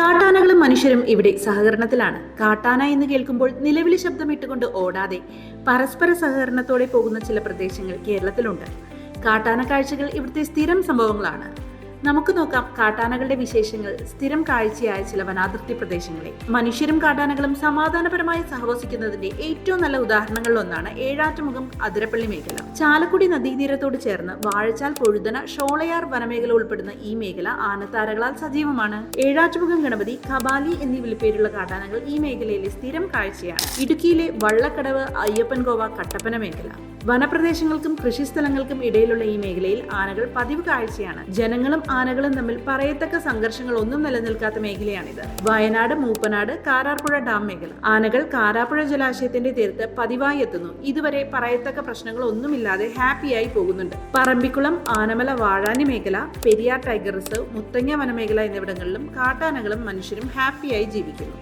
കാട്ടാനകളും മനുഷ്യരും ഇവിടെ സഹകരണത്തിലാണ്. കാട്ടാന എന്ന് കേൾക്കുമ്പോൾ നിലവിളി ശബ്ദമിട്ടുകൊണ്ട് ഓടാതെ പരസ്പര സഹകരണത്തോടെ പോകുന്ന ചില പ്രദേശങ്ങൾ കേരളത്തിലുണ്ട്. കാട്ടാന കാഴ്ചകൾ ഇവിടുത്തെ സ്ഥിരം സംഭവങ്ങളാണ്. നമുക്ക് നോക്കാം കാട്ടാനകളുടെ വിശേഷങ്ങൾ സ്ഥിരം കാഴ്ചയായ ചില വനാതിർത്തി പ്രദേശങ്ങളെ. മനുഷ്യരും കാട്ടാനകളും സമാധാനപരമായി സഹവസിക്കുന്നതിന്റെ ഏറ്റവും നല്ല ഉദാഹരണങ്ങളിലൊന്നാണ് ഏഴാറ്റുമുഖം അതിരപ്പള്ളി മേഖല. ചാലക്കുടി നദീതീരത്തോട് ചേർന്ന് വാഴച്ചാൽ കൊഴുതന ഷോളയാർ വനമേഖല ഉൾപ്പെടുന്ന ഈ മേഖല ആനത്താരകളാൽ സജീവമാണ്. ഏഴാറ്റുമുഖം ഗണപതി കബാലി എന്നീ വിളിപ്പേരുള്ള കാട്ടാനകൾ ഈ മേഖലയിലെ സ്ഥിരം കാഴ്ചയാണ്. ഇടുക്കിയിലെ വള്ളക്കടവ് അയ്യപ്പൻകോവ കട്ടപ്പന മേഖല. വനപ്രദേശങ്ങൾക്കും കൃഷിസ്ഥലങ്ങൾക്കും ഇടയിലുള്ള ഈ മേഖലയിൽ ആനകൾ പതിവ് കാഴ്ചയാണ്. ജനങ്ങളും ആനകളും തമ്മിൽ പറയത്തക്ക സംഘർഷങ്ങൾ ഒന്നും നിലനിൽക്കാത്ത മേഖലയാണിത്. വയനാട് മൂപ്പനാട് കാരാർപ്പുഴ ഡാം മേഖല. ആനകൾ കാരാപ്പുഴ ജലാശയത്തിന്റെ തീരത്ത് പതിവായി എത്തുന്നു. ഇതുവരെ പറയത്തക്ക പ്രശ്നങ്ങൾ ഒന്നുമില്ലാതെ ഹാപ്പിയായി പോകുന്നുണ്ട്. പറമ്പിക്കുളം ആനമല വാഴാനി മേഖല പെരിയാർ ടൈഗർ റിസർവ് മുത്തങ്ങ വനമേഖല എന്നിവിടങ്ങളിലും കാട്ടാനകളും മനുഷ്യരും ഹാപ്പിയായി ജീവിക്കുന്നു.